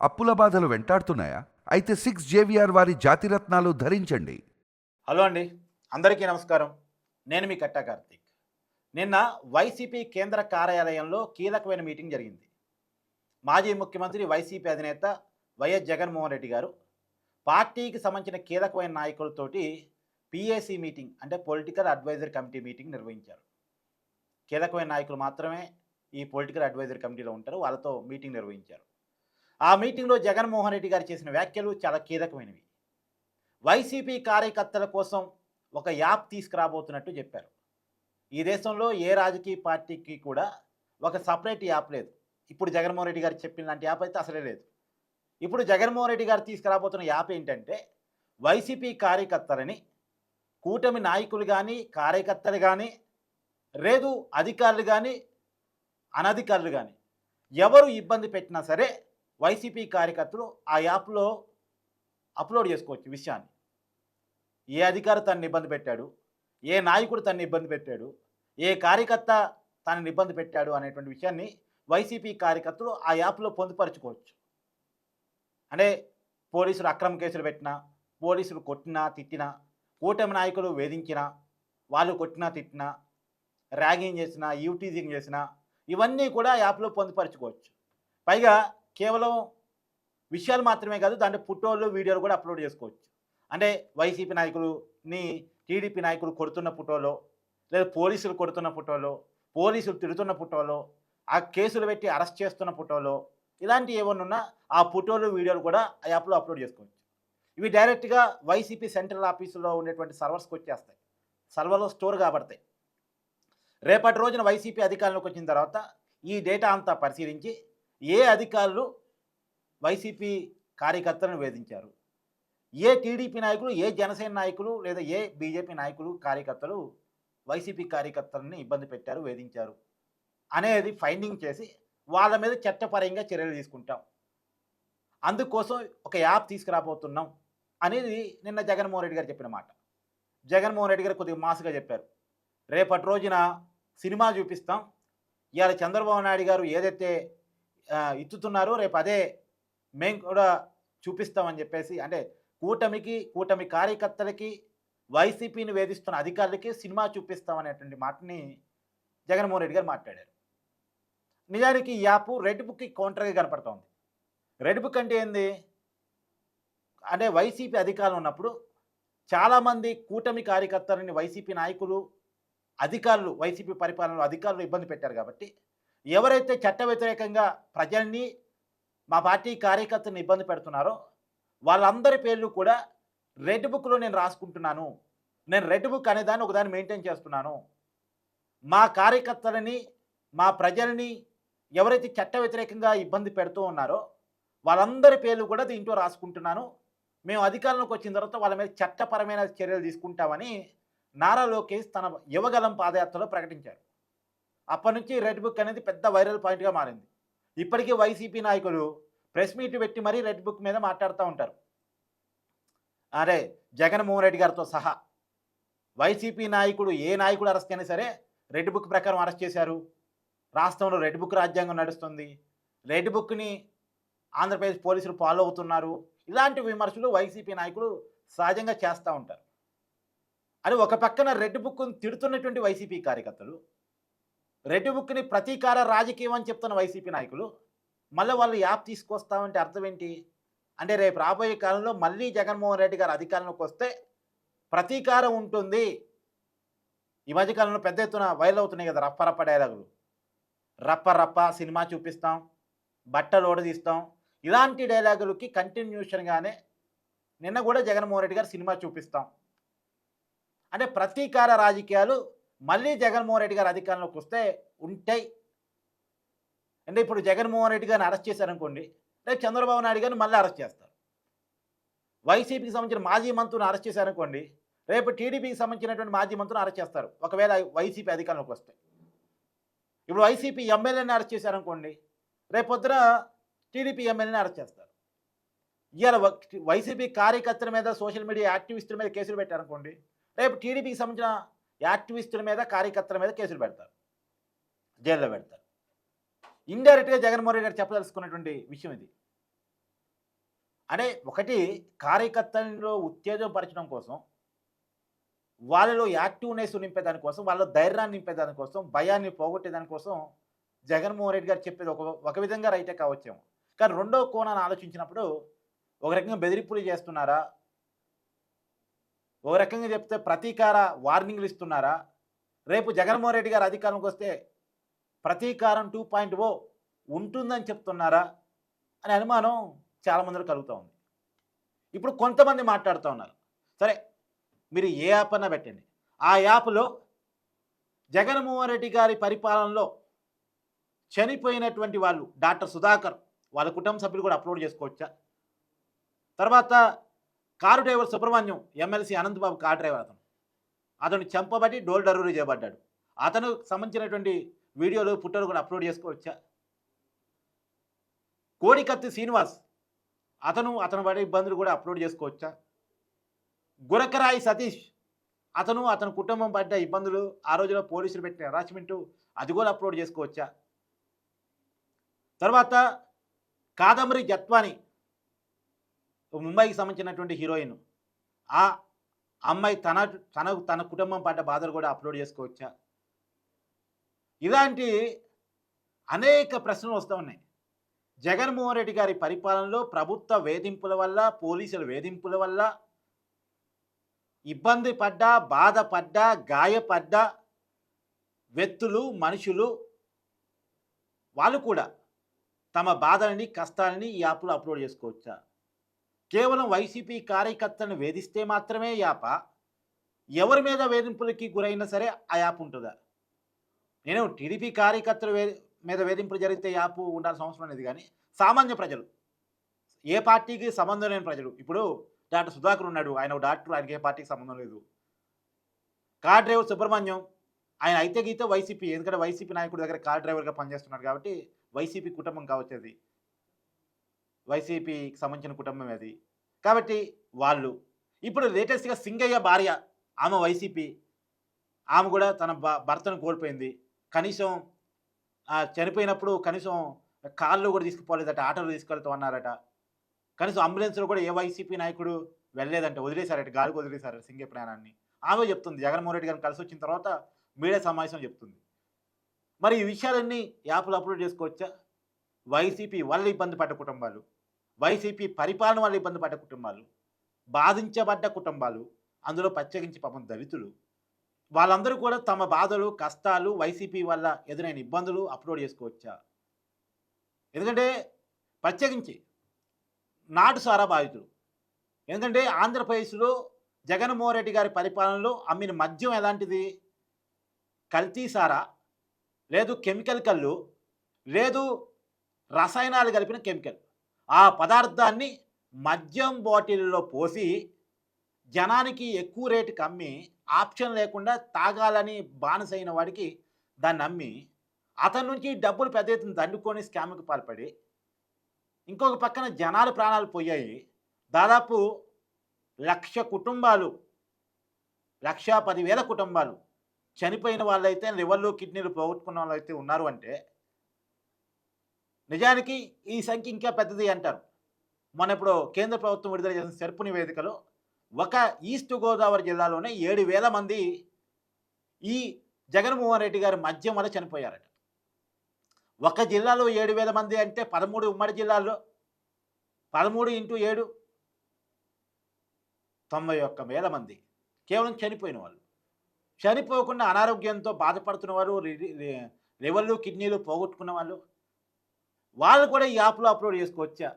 అప్పుల బాధలు వెంటాడుతున్నాయా? అయితే సిక్స్ జేవిఆర్ వారి జాతిరత్నాలు ధరించండి. హలో అండి. అందరికీ నమస్కారం. నేను మీ కట్టా కార్తీక్. నిన్న వైసీపీ కేంద్ర కార్యాలయంలో కీలకమైన మీటింగ్ జరిగింది. మాజీ ముఖ్యమంత్రి వైసీపీ అధినేత వైఎస్ జగన్మోహన్ రెడ్డి గారు పార్టీకి సంబంధించిన కీలకమైన నాయకులతోటి పిఏసీ మీటింగ్ అంటే పొలిటికల్ అడ్వైజరీ కమిటీ మీటింగ్ నిర్వహించారు. కీలకమైన నాయకులు మాత్రమే ఈ పొలిటికల్ అడ్వైజరీ కమిటీలో ఉంటారు. వాళ్ళతో మీటింగ్ నిర్వహించారు. ఆ మీటింగ్లో జగన్మోహన్ రెడ్డి గారు చేసిన వ్యాఖ్యలు చాలా కీలకమైనవి. వైసీపీ కార్యకర్తల కోసం ఒక యాప్ తీసుకురాబోతున్నట్టు చెప్పారు. ఈ దేశంలో ఏ రాజకీయ పార్టీకి కూడా ఒక సపరేట్ యాప్ లేదు. ఇప్పుడు జగన్మోహన్ రెడ్డి గారు చెప్పిన లాంటి యాప్ అయితే అసలే లేదు. ఇప్పుడు జగన్మోహన్ రెడ్డి గారు తీసుకురాబోతున్న యాప్ ఏంటంటే వైసీపీ కార్యకర్తలని కూటమి నాయకులు కానీ కార్యకర్తలు కానీ లేదు అధికారులు కానీ అనధికారులు కానీ ఎవరు ఇబ్బంది పెట్టినా సరే వైసీపీ కార్యకర్తలు ఆ యాప్లో అప్లోడ్ చేసుకోవచ్చు విషయాన్ని. ఏ అధికారి తనని ఇబ్బంది పెట్టాడు? ఏ నాయకుడు తనని ఇబ్బంది పెట్టాడు? ఏ కార్యకర్త తనని ఇబ్బంది పెట్టాడు అనేటువంటి విషయాన్ని వైసీపీ కార్యకర్తలు ఆ యాప్లో పొందుపరచుకోవచ్చు. అంటే పోలీసులు అక్రమ కేసులు పెట్టినా పోలీసులు కొట్టినా తిట్టినా కూటమి నాయకులు వేధించినా వాళ్ళు కొట్టినా తిట్టినా ర్యాగింగ్ చేసినా యూటీజింగ్ చేసినా ఇవన్నీ కూడా యాప్లో పొందుపరచుకోవచ్చు. పైగా కేవలం విషయాలు మాత్రమే కాదు దాంట్లో ఫోటోలు వీడియోలు కూడా అప్లోడ్ చేసుకోవచ్చు. అంటే వైసీపీ నాయకులుని టీడీపీ నాయకులు కొడుతున్న ఫోటోలో లేదా పోలీసులు కొడుతున్న ఫోటోలో పోలీసులు తిడుతున్న ఫోటోలో ఆ కేసులు పెట్టి అరెస్ట్ చేస్తున్న ఫోటోలో ఇలాంటి ఏమన్నా ఉన్నా ఆ ఫోటోలు వీడియోలు కూడా ఆ యాప్లో అప్లోడ్ చేసుకోవచ్చు. ఇవి డైరెక్ట్గా వైసీపీ సెంట్రల్ ఆఫీసులో ఉండేటువంటి సర్వర్స్కి వచ్చేస్తాయి. సర్వర్లో స్టోర్ కాబడతాయి. రేపటి రోజున వైసీపీ అధికారంలోకి వచ్చిన తర్వాత ఈ డేటా అంతా పరిశీలించి ఏ అధికారులు వైసీపీ కార్యకర్తలను వేధించారు? ఏ టీడీపీ నాయకులు ఏ జనసేన నాయకులు లేదా ఏ బీజేపీ నాయకులు కార్యకర్తలు వైసీపీ కార్యకర్తలని ఇబ్బంది పెట్టారు వేధించారు అనేది ఫైండింగ్ చేసి వాళ్ళ మీద చట్టపరంగా చర్యలు తీసుకుంటాం. అందుకోసం ఒక యాప్ తీసుకురాబోతున్నాం అనేది నిన్న జగన్మోహన్ రెడ్డి గారు చెప్పిన మాట. జగన్మోహన్ రెడ్డి గారు కొద్దిగా మాసుగా చెప్పారు. రేపటి రోజున సినిమా చూపిస్తాం. ఇవాళ చంద్రబాబు నాయుడు గారు ఏదైతే ఇత్తుతున్నారు. రేపు అదే మేము కూడా చూపిస్తామని చెప్పేసి అంటే కూటమికి కూటమి కార్యకర్తలకి వైసీపీని వేధిస్తున్న అధికారులకి సినిమా చూపిస్తామనేటువంటి మాటని జగన్మోహన్ రెడ్డి గారు మాట్లాడారు. నిజానికి ఈ యాప్ రెడ్ బుక్కి కౌంటర్గా కనపడుతోంది. రెడ్ బుక్ అంటే ఏంది? అంటే వైసీపీ అధికారులు ఉన్నప్పుడు చాలామంది కూటమి కార్యకర్తలని వైసీపీ నాయకులు అధికారులు వైసీపీ పరిపాలనలో అధికారులు ఇబ్బంది పెట్టారు కాబట్టి ఎవరైతే చట్ట వ్యతిరేకంగా ప్రజల్ని మా పార్టీ కార్యకర్తలను ఇబ్బంది పెడుతున్నారో వాళ్ళందరి పేర్లు కూడా రెడ్ బుక్లో నేను రాసుకుంటున్నాను. నేను రెడ్ బుక్ అనే దాన్ని ఒకదాన్ని మెయింటైన్ చేస్తున్నాను. మా కార్యకర్తలని మా ప్రజల్ని ఎవరైతే చట్ట వ్యతిరేకంగా ఇబ్బంది పెడుతూ ఉన్నారో వాళ్ళందరి పేర్లు కూడా దీంట్లో రాసుకుంటున్నాను. మేము అధికారంలోకి వచ్చిన తర్వాత వాళ్ళ మీద చట్టపరమైన చర్యలు తీసుకుంటామని నారా లోకేష్ తన యువగలం పాదయాత్రలో ప్రకటించారు. అప్పటి నుంచి రెడ్ బుక్ అనేది పెద్ద వైరల్ పాయింట్గా మారింది. ఇప్పటికీ వైసీపీ నాయకులు ప్రెస్ మీట్ పెట్టి మరీ రెడ్ బుక్ మీద మాట్లాడుతూ ఉంటారు. అరే జగన్మోహన్ రెడ్డి గారితో సహా వైసీపీ నాయకుడు ఏ నాయకుడు అరెస్ట్ అయినా సరే రెడ్ బుక్ ప్రకారం అరెస్ట్ చేశారు. రాష్ట్రంలో రెడ్ బుక్ రాజ్యాంగం నడుస్తుంది. రెడ్ బుక్ని ఆంధ్రప్రదేశ్ పోలీసులు ఫాలో అవుతున్నారు. ఇలాంటి విమర్శలు వైసీపీ నాయకులు సహజంగా చేస్తూ ఉంటారు. అని ఒక పక్కన రెడ్ బుక్ను తిడుతున్నటువంటి వైసీపీ కార్యకర్తలు రెడ్ బుక్ని ప్రతీకార రాజకీయం అని చెప్తున్న వైసీపీ నాయకులు మళ్ళీ వాళ్ళు యాప్ తీసుకొస్తామంటే అర్థం ఏంటి? అంటే రేపు రాబోయే కాలంలో మళ్ళీ జగన్మోహన్ రెడ్డి గారు అధికారంలోకి వస్తే ప్రతీకారం ఉంటుంది. ఈ మధ్యకాలంలో పెద్ద ఎత్తున వైరల్ అవుతున్నాయి కదా రప్ప రప్ప డైలాగులు. రప్ప రప్ప సినిమా చూపిస్తాం బట్టలు ఓడదీస్తాం ఇలాంటి డైలాగులకి కంటిన్యూషన్గానే నిన్న కూడా జగన్మోహన్ రెడ్డి గారు సినిమా చూపిస్తాం. అంటే ప్రతీకార రాజకీయాలు మళ్ళీ జగన్మోహన్ రెడ్డి గారు అధికారంలోకి వస్తే ఉంటాయి. అంటే ఇప్పుడు జగన్మోహన్ రెడ్డి గారిని అరెస్ట్ చేశారనుకోండి రేపు చంద్రబాబు నాయుడు గారిని మళ్ళీ అరెస్ట్ చేస్తారు. వైసీపీకి సంబంధించిన మాజీ మంత్రుని అరెస్ట్ చేశారనుకోండి రేపు టీడీపీకి సంబంధించినటువంటి మాజీ మంత్రులను అరెస్ట్ చేస్తారు. ఒకవేళ వైసీపీ అధికారంలోకి వస్తే. ఇప్పుడు వైసీపీ ఎమ్మెల్యేని అరెస్ట్ చేశారనుకోండి రేపు పొద్దున టీడీపీ ఎమ్మెల్యేని అరెస్ట్ చేస్తారు. ఇవాళ వైసీపీ కార్యకర్తల మీద సోషల్ మీడియా యాక్టివిస్టుల మీద కేసులు పెట్టారనుకోండి రేపు టీడీపీకి సంబంధించిన యాక్టివిస్టుల మీద కార్యకర్తల మీద కేసులు పెడతారు. జైల్లో పెడతారు. ఇండైరెక్ట్గా జగన్మోహన్ రెడ్డి గారు చెప్పదలుచుకున్నటువంటి విషయం ఇది. అంటే ఒకటి కార్యకర్తలలో ఉత్తేజపరచడం కోసం వాళ్ళలో యాక్టివ్నెస్ నింపేదానికోసం వాళ్ళ ధైర్యాన్ని నింపేదాని కోసం భయాన్ని పోగొట్టేదాని కోసం జగన్మోహన్ రెడ్డి గారు చెప్పేది ఒక ఒక విధంగా రైటే కావచ్చేమో. కానీ రెండో కోణాన్ని ఆలోచించినప్పుడు ఒక రకంగా బెదిరింపులు చేస్తున్నారా? ఒక రకంగా చెప్తే ప్రతీకార వార్నింగ్లు ఇస్తున్నారా? రేపు జగన్మోహన్ రెడ్డి గారు అధికారంకి వస్తే ప్రతీకారం టూ పాయింట్ ఓ ఉంటుందని చెప్తున్నారా అనే అనుమానం చాలామందిలో కలుగుతూ ఉంది. ఇప్పుడు కొంతమంది మాట్లాడుతూ ఉన్నారు. సరే మీరు ఏ యాప్ అన్నా పెట్టండి. ఆ యాప్లో జగన్మోహన్ రెడ్డి గారి పరిపాలనలో చనిపోయినటువంటి వాళ్ళు డాక్టర్ సుధాకర్ వాళ్ళ కుటుంబ సభ్యులు కూడా అప్లోడ్ చేసుకోవచ్చా? తర్వాత car driver Subrahmanyam MLC Anantha Babu car driver అతను. అతను చంపబట్టి డోల్ డెలివరీ చేయబడ్డాడు అతను సంబంధించినటువంటి వీడియోలు పుట్టలు కూడా అప్లోడ్ చేసుకోవచ్చా కోడికత్తి శ్రీనివాస్ అతను అతను పడే ఇబ్బందులు కూడా అప్లోడ్ చేసుకోవచ్చా? గురకరాయి సతీష్ అతను అతని కుటుంబం పడ్డ ఇబ్బందులు ఆ రోజులో పోలీసులు పెట్టిన హెరాస్మెంట్ అది కూడా అప్లోడ్ చేసుకోవచ్చా? తర్వాత కాదంబరి జత్వాని ముంబైకి సంబంధించినటువంటి హీరోయిన్ ఆ అమ్మాయి తన తన తన కుటుంబం పడ్డ బాధలు కూడా అప్లోడ్ చేసుకోవచ్చా? ఇలాంటి అనేక ప్రశ్నలు వస్తూ ఉన్నాయి. జగన్మోహన్ రెడ్డి గారి పరిపాలనలో ప్రభుత్వ వేధింపుల వల్ల పోలీసుల వేధింపుల వల్ల ఇబ్బంది పడ్డా బాధపడ్డా గాయపడ్డా వ్యక్తులు మనుషులు వాళ్ళు కూడా తమ బాధలని కష్టాలని ఈ యాప్లో అప్లోడ్ చేసుకోవచ్చా? కేవలం వైసీపీ కార్యకర్తలను వేధిస్తే మాత్రమే యాప? ఎవరి మీద వేధింపులకి గురైనా సరే ఆ యాప్ ఉంటుందా? నేను టీడీపీ కార్యకర్తల మీద వేధింపులు జరిగితే యాప్ ఉండాల్సిన అవసరం లేదు కానీ సామాన్య ప్రజలు ఏ పార్టీకి సంబంధం లేని ప్రజలు ఇప్పుడు డాక్టర్ సుధాకర్ ఉన్నాడు ఆయన ఒక డాక్టర్ ఆయనకి ఏ పార్టీకి సంబంధం లేదు. కార్ డ్రైవర్ సుబ్రహ్మణ్యం ఆయన అయితే గీతే వైసీపీ ఎందుకంటే వైసీపీ నాయకుడి దగ్గర కార్ డ్రైవర్గా పనిచేస్తున్నాడు కాబట్టి వైసీపీ కుటుంబం కావచ్చు అది. వైసీపీకి సంబంధించిన కుటుంబం అది. కాబట్టి వాళ్ళు ఇప్పుడు లేటెస్ట్గా సింగయ్య భార్య ఆమె వైసీపీ ఆమె కూడా తన భర్తను కోల్పోయింది. కనీసం ఆ, చనిపోయినప్పుడు కనీసం కార్లు కూడా తీసుకుపోలేదట ఆటోలు తీసుకెళ్తాం అన్నారట. కనీసం అంబులెన్స్లో కూడా ఏ వైసీపీ నాయకుడు వెళ్ళలేదంటే వదిలేశారట గాలికి వదిలేశారట సింగే ప్రాణాన్ని. ఆమె చెప్తుంది జగన్మోహన్ రెడ్డి గారిని కలిసి వచ్చిన తర్వాత మీడియా సమావేశం చెప్తుంది. మరి ఈ విషయాలన్నీ యాప్లు అప్లోడ్ చేసుకోవచ్చా? వైసీపీ వల్ల ఇబ్బంది పడ్డ కుటుంబాలు వైసీపీ పరిపాలన వల్ల ఇబ్బంది పడ్డ కుటుంబాలు బాధించబడ్డ కుటుంబాలు అందులో ప్రత్యేకించి పాపం దళితులు వాళ్ళందరూ కూడా తమ బాధలు కష్టాలు వైసీపీ వల్ల ఎదురైన ఇబ్బందులు అప్లోడ్ చేసుకోవచ్చా ఎందుకంటే ప్రత్యేకించి నాటు సారా బాధితులు. ఎందుకంటే ఆంధ్రప్రదేశ్లో జగన్మోహన్ రెడ్డి గారి పరిపాలనలో అమ్మిన మద్యం ఎలాంటిది? కల్తీ సారా? లేదు కెమికల్ కళ్ళు లేదు రసాయనాలు కలిపిన కెమికల్? ఆ పదార్థాన్ని మద్యం బాటిల్లో పోసి జనానికి ఎక్కువ రేటుకి అమ్మి ఆప్షన్ లేకుండా తాగాలని బానిసైన వాడికి దాన్ని నమ్మి అతని నుంచి డబ్బులు పెద్ద ఎత్తున దండుకొని స్కామ్కి పాల్పడి ఇంకొక పక్కన జనాలు ప్రాణాలు పోయాయి. దాదాపు లక్ష కుటుంబాలు లక్ష పదివేల కుటుంబాలు చనిపోయిన వాళ్ళైతే లివర్లు కిడ్నీలు పోగొట్టుకున్న వాళ్ళు అయితే ఉన్నారు అంటే నిజానికి ఈ సంఖ్య ఇంకా పెద్దది అంటారు. మన ఇప్పుడు కేంద్ర ప్రభుత్వం విడుదల చేసిన సెర్పు నివేదికలో ఒక ఈస్ట్ గోదావరి జిల్లాలోనే ఏడు వేల మంది ఈ జగన్మోహన్ రెడ్డి గారి మద్యం వల్ల చనిపోయారట. ఒక జిల్లాలో ఏడు వేల మంది అంటే పదమూడు ఉమ్మడి జిల్లాల్లో పదమూడు ఇంటూ ఏడు తొంభై ఒక్క వేల మంది. కేవలం చనిపోయిన వాళ్ళు. చనిపోకుండా అనారోగ్యంతో బాధపడుతున్న వారు రి- లివర్లు కిడ్నీలు పోగొట్టుకున్న వాళ్ళు. వాళ్ళు కూడా ఈ యాప్లో అప్లోడ్ చేసుకోవచ్చా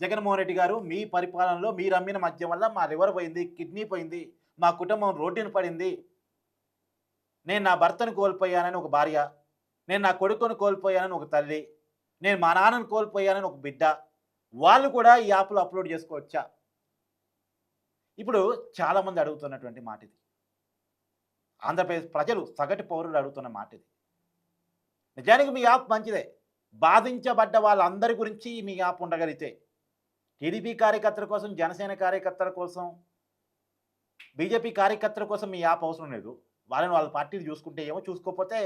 జగన్మోహన్ రెడ్డి గారు మీ పరిపాలనలో మీరు అమ్మిన మద్యం వల్ల మా లివర్ పోయింది కిడ్నీ పోయింది మా కుటుంబం రోడ్డున పడింది. నేను నా భర్తను కోల్పోయానని ఒక భార్య నేను నా కొడుకును కోల్పోయానని ఒక తల్లి నేను మా నాన్నను కోల్పోయానని ఒక బిడ్డ వాళ్ళు కూడా ఈ యాప్లో అప్లోడ్ చేసుకోవచ్చా? ఇప్పుడు చాలామంది అడుగుతున్నటువంటి మాట ఇది ఆంధ్రప్రదేశ్ ప్రజలు సగటు పౌరులు అడుగుతున్న మాట ఇది నిజానికి మీ యాప్ మంచిదే. బాధించబడ్డ వాళ్ళందరి గురించి మీ యాప్ ఉండగలిగితే టీడీపీ కార్యకర్తల కోసం జనసేన కార్యకర్తల కోసం బీజేపీ కార్యకర్తల కోసం మీ యాప్ అవసరం లేదు. వాళ్ళని వాళ్ళ పార్టీలు చూసుకుంటే ఏమో చూసుకోకపోతే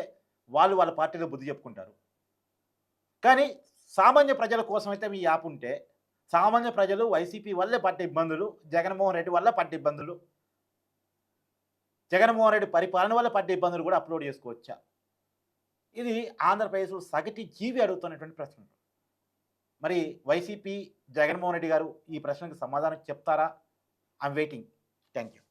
వాళ్ళు వాళ్ళ పార్టీలో బుద్ధి చెప్పుకుంటారు. కానీ సామాన్య ప్రజల కోసం అయితే మీ యాప్ ఉంటే సామాన్య ప్రజలు వైసీపీ వల్లే పడ్డ ఇబ్బందులు జగన్మోహన్ రెడ్డి వల్ల పడ్డ ఇబ్బందులు జగన్మోహన్ రెడ్డి పరిపాలన వల్ల పడ్డ ఇబ్బందులు కూడా అప్లోడ్ చేసుకోవచ్చా? ఇది ఆంధ్రప్రదేశ్లో సగటి జీవి అడుగుతున్నటువంటి ప్రశ్న మరి వైసీపీ జగన్మోహన్ రెడ్డి గారు ఈ ప్రశ్నకు సమాధానం చెప్తారా? I'm waiting thank you